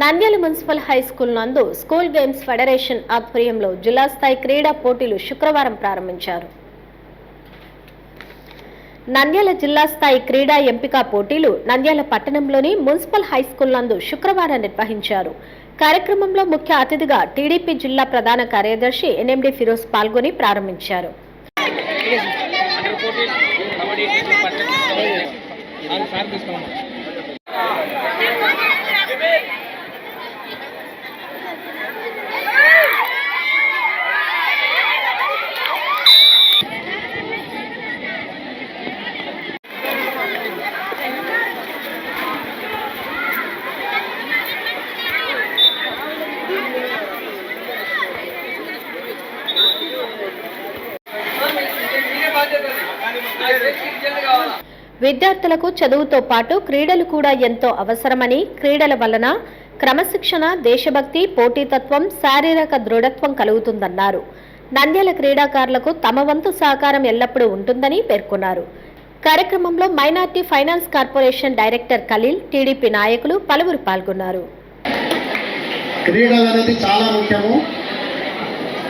Nandyal municipal high school నందు school games federation ఆధ్వర్యంలో జిల్లా స్థాయి క్రీడా పోటీలు శుక్రవారం ప్రారంభించారు. నంద్యాల జిల్లా స్థాయి క్రీడా ఎంపిక పోటీలు నంద్యాల పట్టణంలోని మున్సిపల్ హై స్కూల్ నందు శుక్రవారం నిర్వహించారు. కార్యక్రమంలో ముఖ్య అతిథిగా టీడీపీ జిల్లా ప్రధాన కార్యదర్శి ఎన్ఎండి ఫిరోజ్ పాల్గొని ప్రారంభించారు. కబడ్డీ అది సార్ విద్యార్థులకు చదువుతో పాటు క్రీడలు కూడా ఎంతో అవసరమని క్రీడల వలన క్రమశిక్షణ దేశభక్తి పోటీతత్వం శారీరక దృఢత్వం కలుగుతుందన్నారు. నంద్యాల క్రీడాకారులకు తమ వంతు సహకారం ఎల్లప్పుడూ ఉంటుందని పేర్కొన్నారు. కార్యక్రమంలో minority finance corporation director Khaleel TDP నాయకులు పలువురు పాల్గొన్నారు. క్రీడలు అనేది చాలా ముఖ్యము.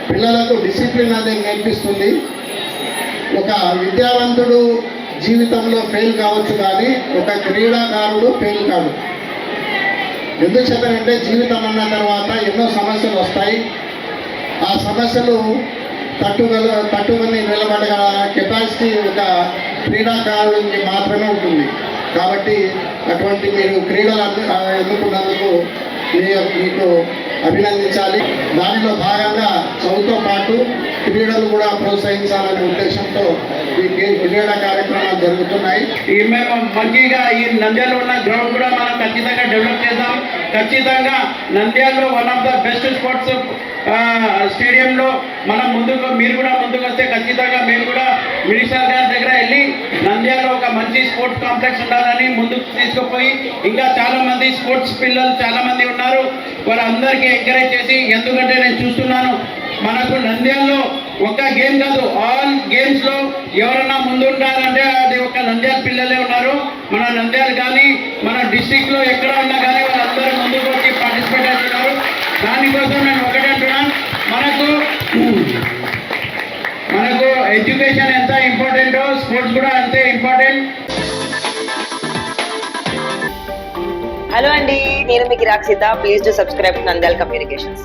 పిల్లలకు డిసిప్లిన్ అనేది నేర్పిస్తుంది. ఒక విద్యావంతుడు జీవితంలో ఫెయిల్ కావచ్చు కానీ ఒక క్రీడాకారుడు ఫెయిల్ కాదు ఎందుకు చెప్పానంటే జీవితం అన్న తర్వాత ఎన్నో సమస్యలు వస్తాయి. ఆ సమస్యలు తట్టుగల తట్టుకొని నిలబడగల కెపాసిటీ ఒక క్రీడాకారుడికి మాత్రమే ఉంటుంది. కాబట్టి అటువంటి మీరు క్రీడలు అందు- ఎన్నుకున్నందుకు మీ- మీకు అభినందించాలి. దానిలో భాగంగా చదువుతో పాటు క్రీడలు కూడా ప్రోత్సహించాలనే ఉద్దేశంతో ఈ క్రీడా కార్యక్రమాలు జరుగుతున్నాయి. ఈ మేము మంచిగా ఈ నంద్యాలలో ఉన్న గ్రౌండ్ కూడా మనం ఖచ్చితంగా డెవలప్ చేద్దాం. ఖచ్చితంగా నంద్యాలలో one of the best sports స్టేడియంలో మనం ముందుకు మీరు కూడా ముందుకు వస్తే ఖచ్చితంగా మేము కూడా మినిస్టర్ గారి దగ్గర వెళ్ళి నంద్యాలలో ఒక మంచి స్పోర్ట్స్ కాంప్లెక్స్ ఉండాలని ముందుకు తీసుకుపోయి ఇంకా చాలామంది స్పోర్ట్స్ పిల్లలు చాలామంది ఉన్నారు. వారందరికీ ఎంకరేజ్ చేసి ఎందుకంటే నేను చూస్తున్నాను మనకు నంద్యాలలో ఒక గేమ్ కాదు ఆల్ గేమ్స్లో ఎవరన్నా ముందుంటారంటే అది ఒక నంద్యాల పిల్లలే ఉన్నారు. మన నంద్యాల కానీ మన డిస్టిక్లో ఎక్కడ ఉన్నా దానికోసం నేను ఒకటే అంటున్నాను మనకు మనకు ఎడ్యుకేషన్ ఎంత ఇంపార్టెంటో స్పోర్ట్స్ కూడా అంతే ఇంపార్టెంట్. హలో అండి నేను మీకు Rakshita please to subscribe Nandyal communications.